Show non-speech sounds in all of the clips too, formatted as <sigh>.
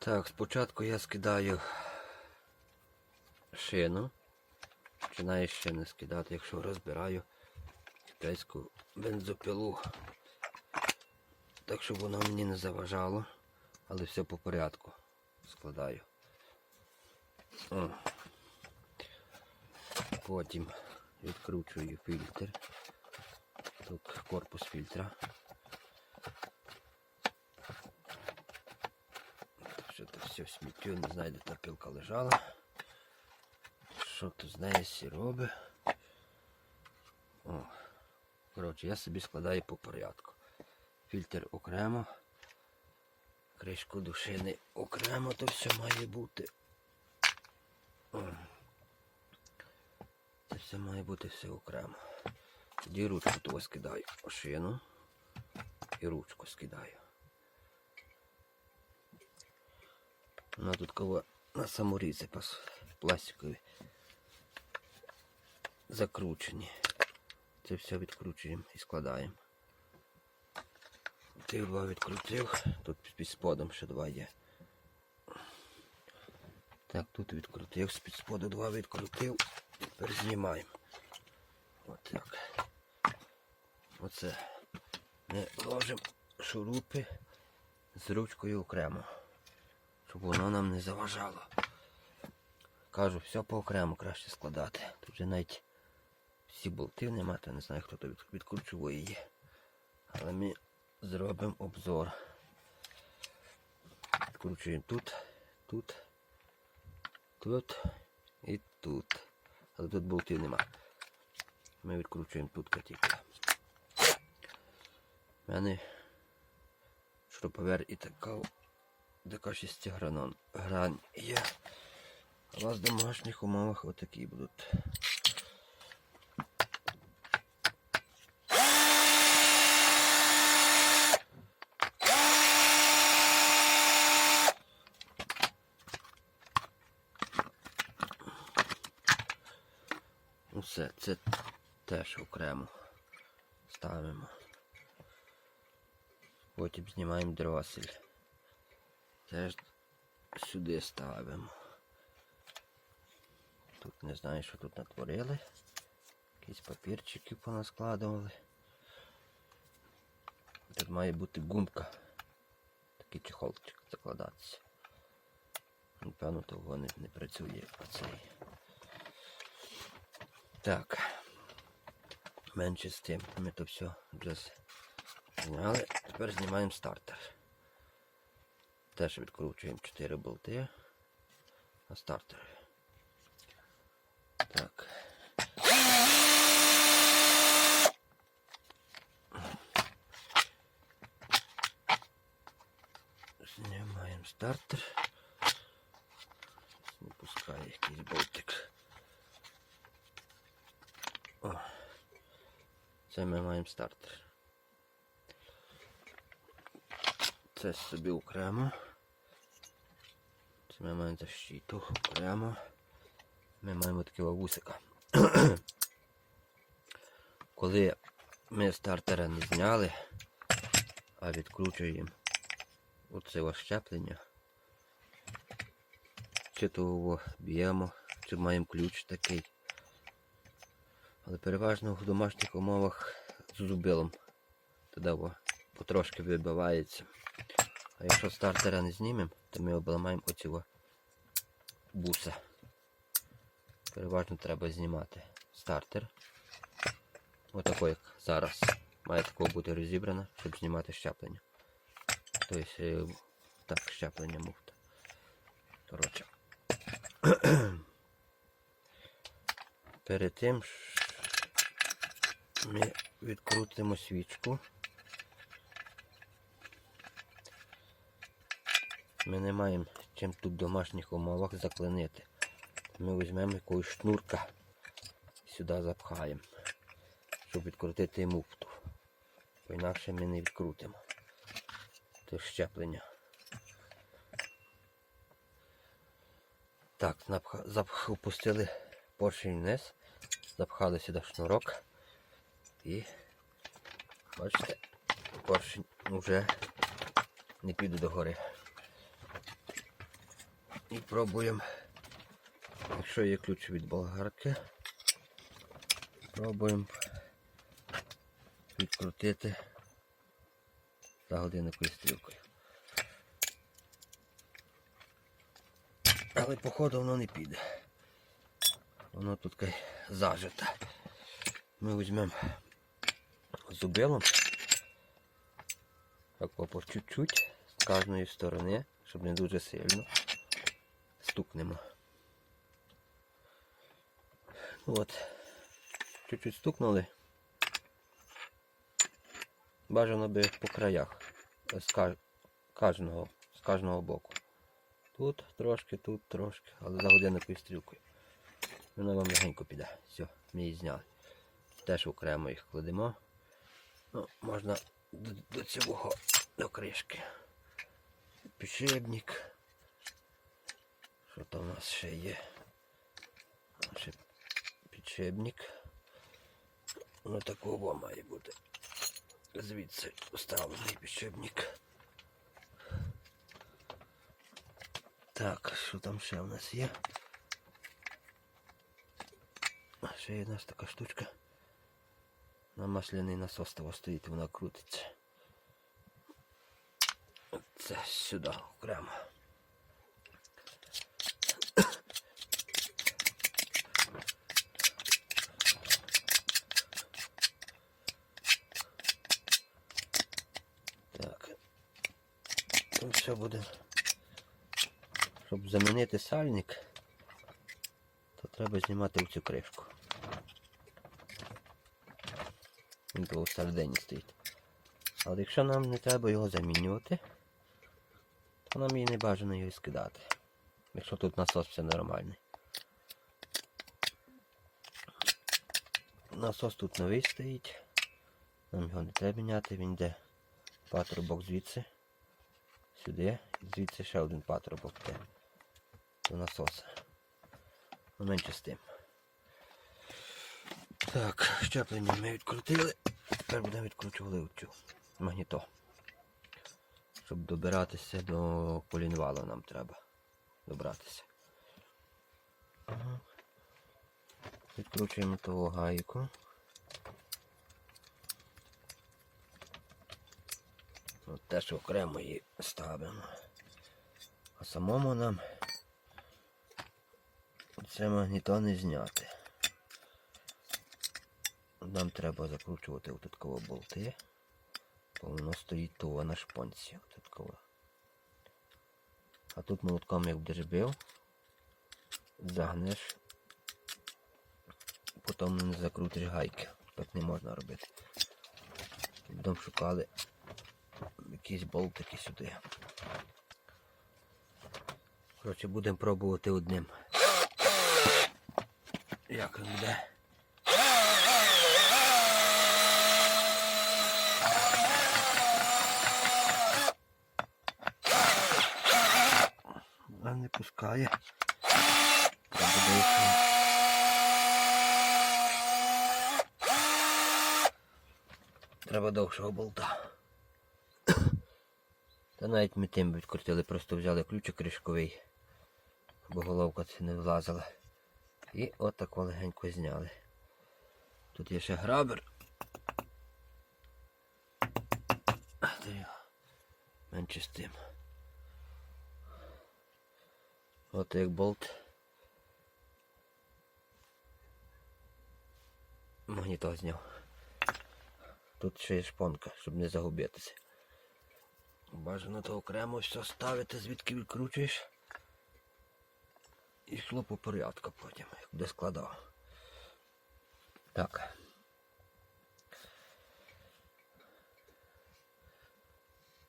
Так, спочатку я скидаю шину. Починаю шини скидати, якщо розбираю китайську бензопилу. Так, щоб воно мені не заважало, але все по порядку складаю. О. Потім відкручую фільтр. Тут корпус фільтра. Все сміттю, не знаю, де та пилка лежала. Що тут з нею всі робить. О. Коротше, я собі складаю по порядку. Фільтр окремо. Кришку душини окремо, то все має бути. О. Це все має бути все окремо. Тоді ручку того скидаю в шину і ручку скидаю. Вона тут кого на саморізи пластикові закручені. Це все відкручуємо і складаємо. Тих два відкрутив, тут під сподом ще два є. Так, тут відкрутив, з під споду два відкрутив, тепер знімаємо. От так. Оце. Ми ложимо шурупи з ручкою окремо, щоб воно нам не заважало. Кажу, все по окремо краще складати. Тут вже навіть всі болти нема, то не знаю, хто то від- відкручує її. Але ми зробимо обзор. Відкручуємо тут, тут, тут і тут. Але тут болтів нема. Ми відкручуємо тут тільки. У мене шуруповер і така, така шестигранон грань є. У вас в домашніх умовах отакі будуть. Все, це теж окремо ставимо. Потім знімаємо дросель. Теж сюди ставимо. Тут не знаю, що тут натворили. Якісь папірчики понаскладували. Тут має бути гумка. Такий чехолчик закладатися. Напевно, того не, не працює оцей. Так. Менше з тим. Ми то все вже зняли. Тепер знімаємо стартер. Теж відкручуємо 4 болти на стартер. Так. Знімаємо стартер. Не пускає якийсь болтик. О. Це ми маємо стартер. Це собі окремо. Це ми маємо защиту окремо. Ми маємо такі вусика. <clears throat> Коли ми стартера не зняли, а відкручуємо оце щеплення, чи то б'ємо, чи маємо ключ такий. Але переважно в домашніх умовах з зубилом. Тоді потрошки вибивається. А якщо стартера не знімемо, то ми обламаємо оцього буса. Переважно треба знімати стартер. Отако, як зараз. Має такого бути розібрано, щоб знімати щеплення. Тобто, е, так, щеплення муфта. Коротше. Перед тим ми відкрутимо свічку. Ми не маємо чим тут в домашніх умовах заклинити. Ми візьмемо якогось шнурка і сюди запхаємо, щоб відкрутити муфту. Бо інакше ми не відкрутимо. Це щеплення. Так, запх... опустили поршень вниз, запхали сюди шнурок і бачите, поршень вже не піде догори. І пробуємо, якщо є ключ від болгарки, пробуємо відкрутити за годинниковою стрілкою. Але походу воно не піде. Воно тут зажите. Ми візьмемо зубилом. Так по чуть-чуть з кожної сторони, щоб не дуже сильно. Стукнемо. От. Чуть-чуть стукнули. Бажано би по краях. З кожного, з кожного боку. Тут трошки, тут трошки, але за годинникою стрілкою. Вона вам легенько піде. Все, ми її зняли. Теж окремо їх кладемо. Ну, можна до, до цього до кришки. Підшипник. Що там у нас ще є? Ще підшипник. Ну такого має бути. Звідси вставлений підшипник. Так, що там ще у нас є? А, Ще є у нас така штучка. На масляний насос того стоїть, вона крутиться. Це сюди окремо. Ще буде. Щоб замінити сальник, то треба знімати цю кришку. Він того всередині стоїть. Але якщо нам не треба його замінювати, то нам її не бажано його скидати. Якщо тут насос все нормальний. Насос тут новий стоїть. Нам його не треба міняти, він йде патрубок звідси. Сюди. І звідси ще один патрубок до насоса. Ну, менше з тим. Так, щеплення ми відкрутили. Тепер будемо відкручувати оцю магніто. Щоб добиратися до колінвала нам треба добратися. Відкручуємо того гайку. От теж окремо її ставимо. А самому нам це магнітони зняти. Нам треба закручувати коло болти. Бо воно стоїть того на шпонці. Отут коло. А тут молотком як будеш загнеш, потім не закрутиш гайки. Так не можна робити. Потім шукали якісь болтики сюди. Коротше, будемо пробувати одним. Як він буде? А не пускає. Треба. Довшого болта. Та навіть ми тим відкрутили, просто взяли ключик кришковий, бо головка це не влазила. І отако легенько зняли. Тут є ще грабер. Менше з тим. От як болт. Магніток зняв. Тут ще є шпонка, щоб не загубитися. Бажано то окремо все ставити, звідки відкручуєш. І йшло по порядку потім, як буде складав. Так.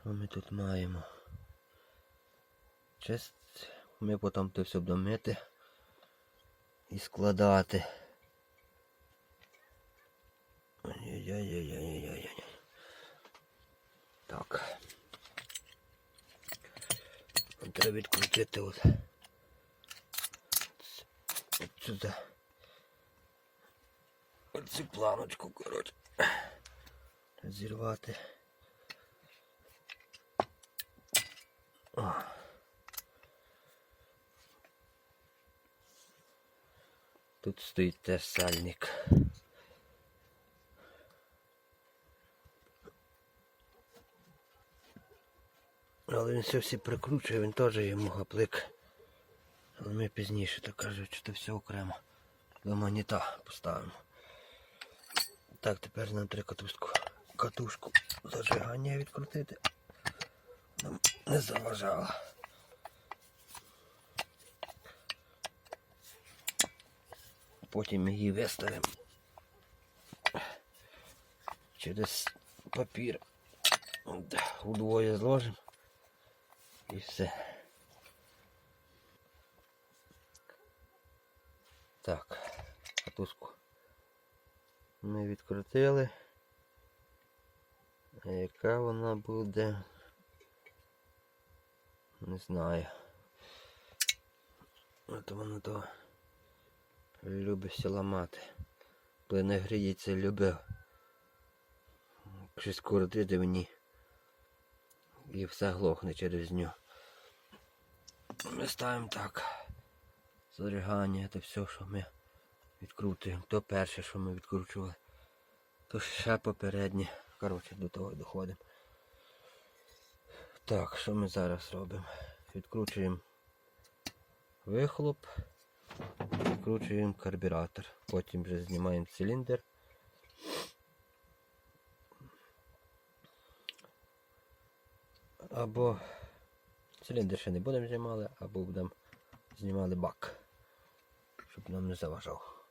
Що ми тут маємо? Честь, ми потім це все будемо мити і складати. Ой-ой-ой-ой-ой-ой-ой. Так тут треба відкрутити от. От сюди. Оцю планочку, коротше. Зірвати. О. Тут стоїть теж сальник. Але він все всі прикручує, він теж йому гаплик. Але ми пізніше, так кажуть, що це все окремо. До магніта поставимо. Так, тепер нам треба катушку, катушку зажигання відкрутити. Нам не заважало. Потім її виставимо через папір. Удвоє зложимо і все. Так, катушку ми відкрутили. А яка вона буде? Не знаю. От воно то любить все ламати. Не гріється, любив. Щось крутити мені. І все глохне через нього. Ми ставимо так. Зарігання, це все, що ми відкрутуємо. То перше, що ми відкручували. То ще попереднє. Коротше, до того доходимо. Так, що ми зараз робимо? Відкручуємо вихлоп, відкручуємо карбюратор. Потім вже знімаємо циліндр. Або циліндр ще не будемо знімали, або будемо знімали бак, щоб нам не заважав.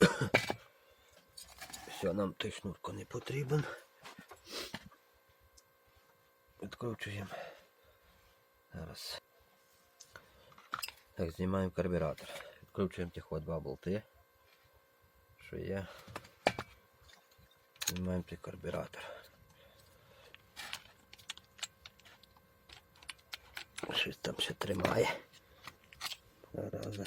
<coughs> Все, нам той шнурко не потрібен. Відкручуємо. Зараз. Так, знімаємо карбюратор. Відкручуємо ті два болти. Що є. Знімаємо цей карбюратор. Щось там ще тримає. Зараза.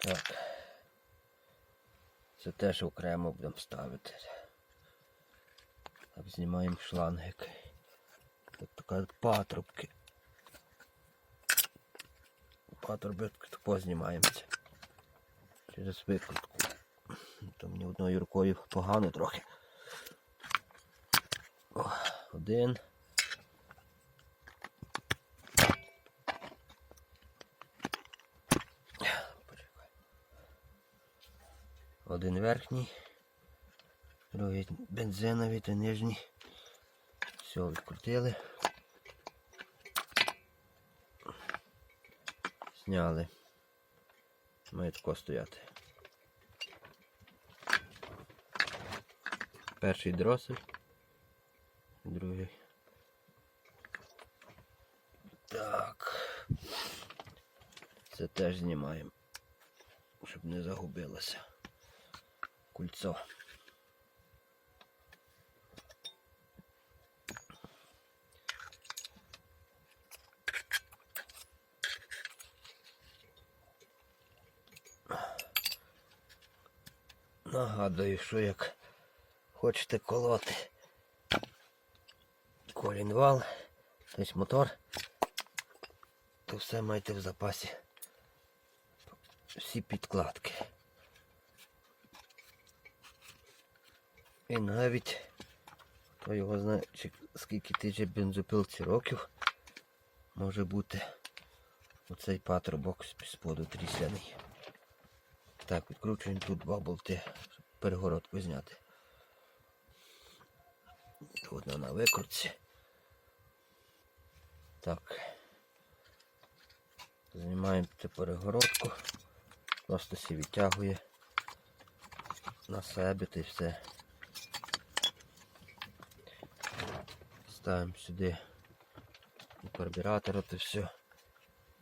Так. Це теж окремо будемо ставити. Так, знімаємо шлангик. Тут така патрубки. Патрубки тако знімаємося. Через викрутку. То мені одною рукою погано трохи. О, один. Один верхній, другий бензиновий та нижній. Все, відкрутили. Зняли. Має тако стояти. Перший дросель, другий. Так. Це теж знімаємо, щоб не загубилося. Кульцо. Нагадую, що як хочете колоти колінвал, тобто мотор, то все маєте в запасі. Всі підкладки. І навіть хто його знає, скільки тижі бензопилці років може бути оцей патрубок з споду трісляний. Так, відкручуємо тут два болти, щоб перегородку зняти. Тут вона на викрутці. Так. Знімаємо цю перегородку. Просто всі відтягує на себе та й все. Ставимо сюди до карбюратора та все.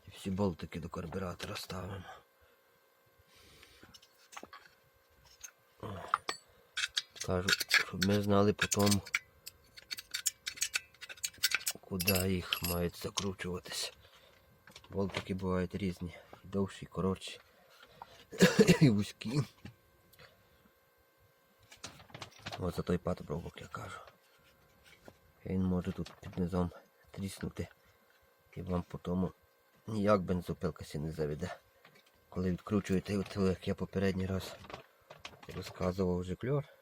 І всі болтики до карбюратора ставимо. Кажу, щоб ми знали потім, куди їх мають закручуватися. Болтики бувають різні, довші, коротші. <coughs> і вузькі. Ось за той патрубок я кажу. Він може тут під низом тріснути. І вам по тому ніяк бензопилка сі не заведе. Коли відкручуєте, от як я попередній раз розказував жикльор. От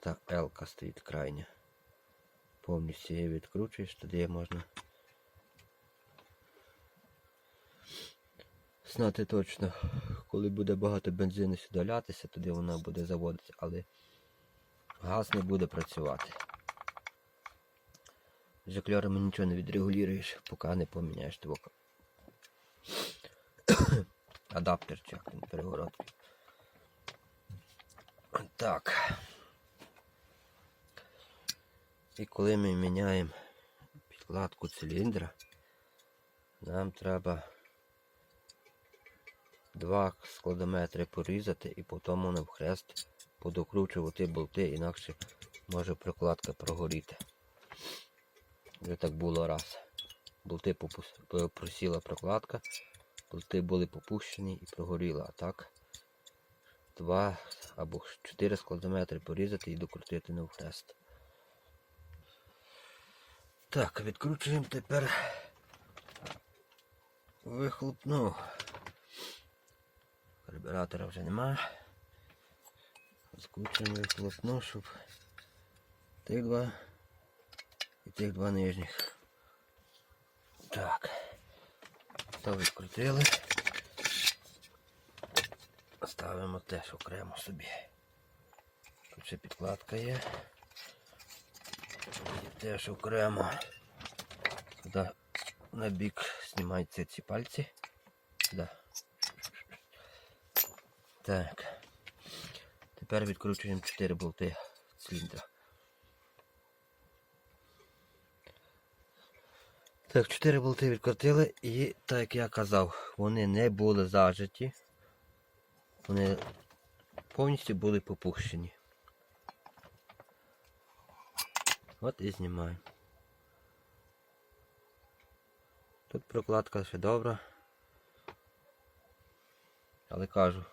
та Елка стоїть крайня. Повністю її відкручуєш, тоді можна знати точно, коли буде багато бензину сюди лятися, тоді вона буде заводитися, але газ не буде працювати. З Жикльорами нічого не відрегулюєш, поки не поміняєш твока. <coughs> Адаптер чи як перегородки. Так. І коли ми міняємо підкладку циліндра, нам треба два складометри порізати і потім навхрест подокручувати болти, інакше може прокладка прогоріти. Вже так було раз. Болти попус- просіла прокладка, болти були попущені і прогоріла. А так два або чотири складометри порізати і докрутити навхрест. Так, відкручуємо тепер вихлопну. Карбюратора вже нема. Скручуємо вихлопну, щоб тих два і тих два нижніх. Так. То відкрутили. Ставимо теж окремо собі. Тут ще підкладка є. Теж окремо. Туди на бік знімаються ці пальці. Сюди. Так. Тепер відкручуємо 4 болти циліндра. Так, 4 болти відкрутили і, так як я казав, вони не були зажаті. Вони повністю були попущені. От і знімаємо. Тут прокладка ще добра. Але кажу.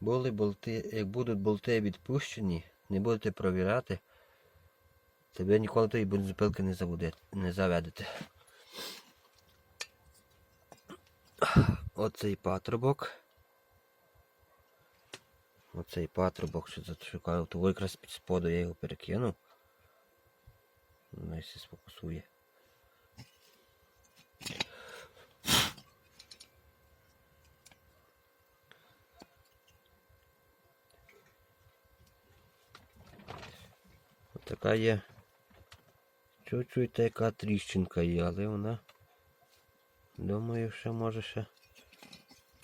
Були болти, як будуть болти відпущені, не будете провіряти, тебе ніколи тої бензопилки не заведе, не заведете. Оцей патрубок. Оцей патрубок, що зашукаю, то якраз під споду я його перекинув. Ну, якщо сфокусує. Ось така є. Чуть-чуть така тріщинка є, але вона, думаю, що може ще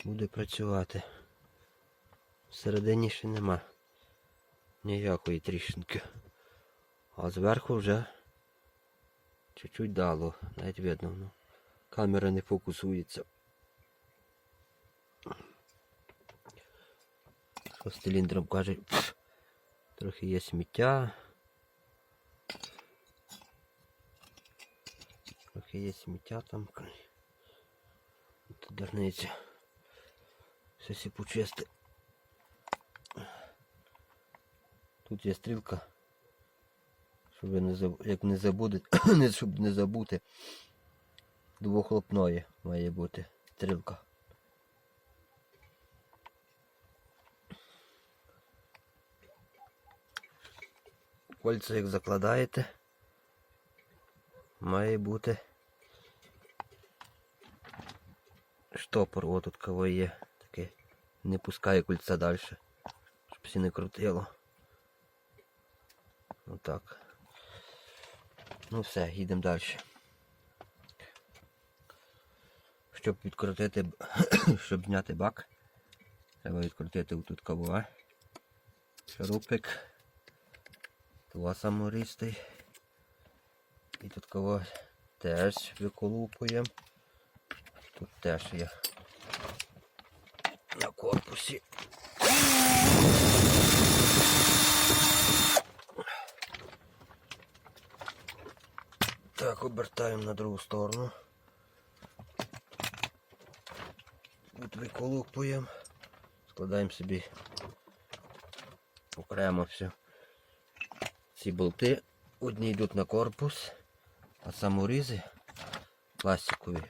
буде працювати. Всередині ще нема ніякої тріщинки. А зверху вже чуть-чуть дало, навіть видно, ну, камера не фокусується. Що з циліндром каже, трохи є сміття. Трохи є сміття там. Дерниця. Все сі почисти. Тут є стрілка. Щоб не заб... як не забудете, <coughs> не щоб не забути. Двохлопної має бути стрілка. Кольця як закладаєте, має бути штопор, о тут кого є. Таке не пускає кольця далі, щоб всі не крутило. Отак. Ну все, їдемо далі. Щоб відкрутити, <coughs> щоб зняти бак, треба відкрутити тут кавуа. Шурупик. Два самористий. І тут кого теж виколупуємо. Тут теж є на корпусі. Так, обертаємо на другу сторону. Тут виколупуємо, складаємо собі окремо все. Ці болти одні йдуть на корпус, а саморізи пластикові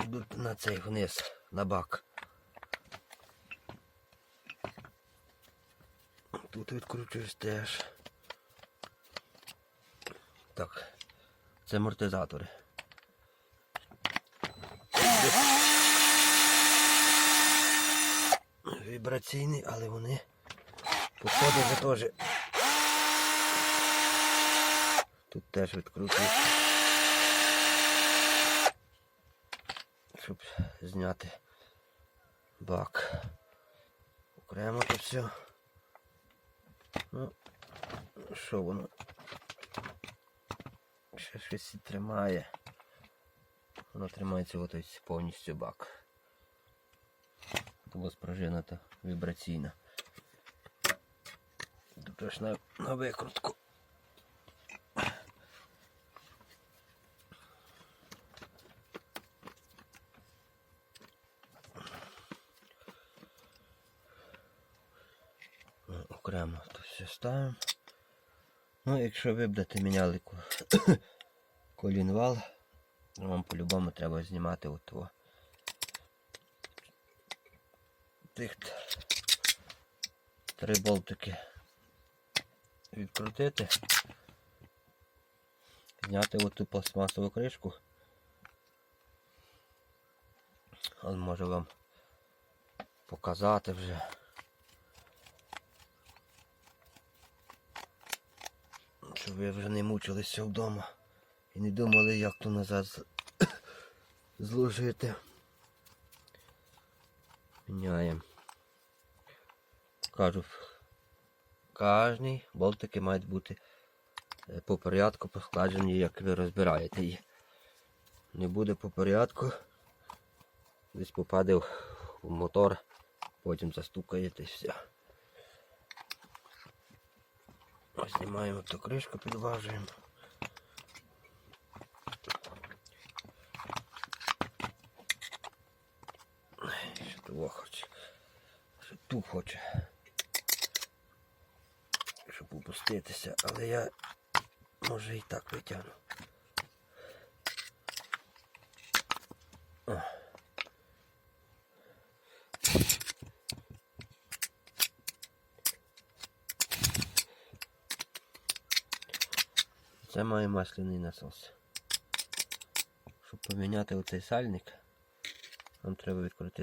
йдуть на цей вниз, на бак. Тут відкручуюсь теж. Так, це амортизатори. Вібраційні, але вони походу вже теж. Тут теж відкручуюсь. Щоб зняти бак. Окремо то все. Ну, що воно? Ще щось тримає. Воно тримається ось повністю бак. Була спружина та вібраційна. Тут аж на, на викрутку. Окремо то все ставимо. Ну, якщо ви будете міняли <coughs> колінвал, вам по-любому треба знімати от. Тих три болтики відкрутити, зняти оту пластмасову кришку. Он може вам показати вже. Щоб ви вже не мучилися вдома і не думали, як то назад <coughs> зложити. Міняємо. Кажу, кожний болтики мають бути е, по порядку поскладені, як ви розбираєте їх. Не буде по порядку. Десь попаде в мотор, потім застукаєте все. Ось Знімаємо ту кришку, підважуємо. Що того хоче? Що ту хоче. Щоб опуститися, але я може і так витягну. Має масляний насос. Щоб поміняти оцей сальник, нам треба відкрутити